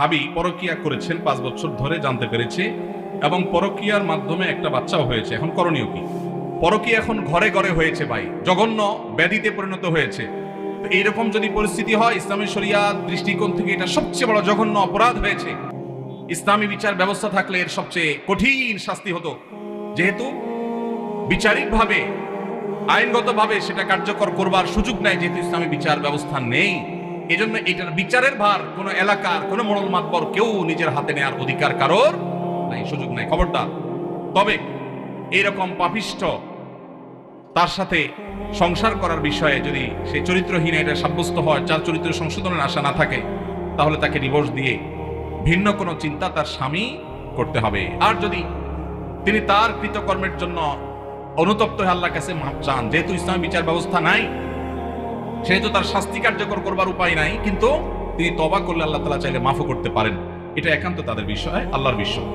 ভাবি পরকিয়া করেছেন পাঁচ বছর ধরে জানতে পেরেছে এবং পরকিয়ার মাধ্যমে একটা বাচ্চাও হয়েছে। এখন করণীয় কি? পরকিয়া এখন ঘরে ঘরে হয়েছে ভাই। জঘন্য ব্যাধিতে পরিণত হয়েছে। এইরকম যদি পরিস্থিতি হয়, ইসলামী শরিয়া দৃষ্টিকোণ থেকে এটা সবচেয়ে বড় জঘন্য অপরাধ হয়েছে। ইসলামী বিচার ব্যবস্থা থাকলে এর সবচেয়ে কঠিন শাস্তি হতো। যেহেতু বিচারিকভাবে, আইনগতভাবে সেটা কার্যকর করবার সুযোগ নেই, যেহেতু ইসলামী বিচার ব্যবস্থা নেই। এজন্য এটার বিচারের ভার কোন এলাকার, কোন মোড়ল মাতবর কেউ নিজের হাতে নেওয়ার অধিকার কারোর নাই, সুযোগ নাই। খবরদার, তবে এইরকম পাপিষ্ঠ, তার সাথে সংসার করার বিষয়ে যদি সে চরিত্রহীন এটা সাব্যস্ত হয়, যার চরিত্র সংশোধনের আশা না থাকে, তাহলে তাকে ডিভোর্স দিয়ে ভিন্ন কোনো চিন্তা তার স্বামী করতে হবে। আর যদি তিনি তার কৃতকর্মের জন্য অনুতপ্ত হয়ে আল্লাহর কাছে মাপ চান, যেহেতু ইসলামী বিচার ব্যবস্থা নাই সেহেতু তার শাস্তি কার্যকর করবার উপায় নাই, কিন্তু তিনি তবা করলে আল্লাহ তালা চাইলে মাফও করতে পারেন। এটা একান্ত তাদের বিষয়, আল্লাহর বিষয়।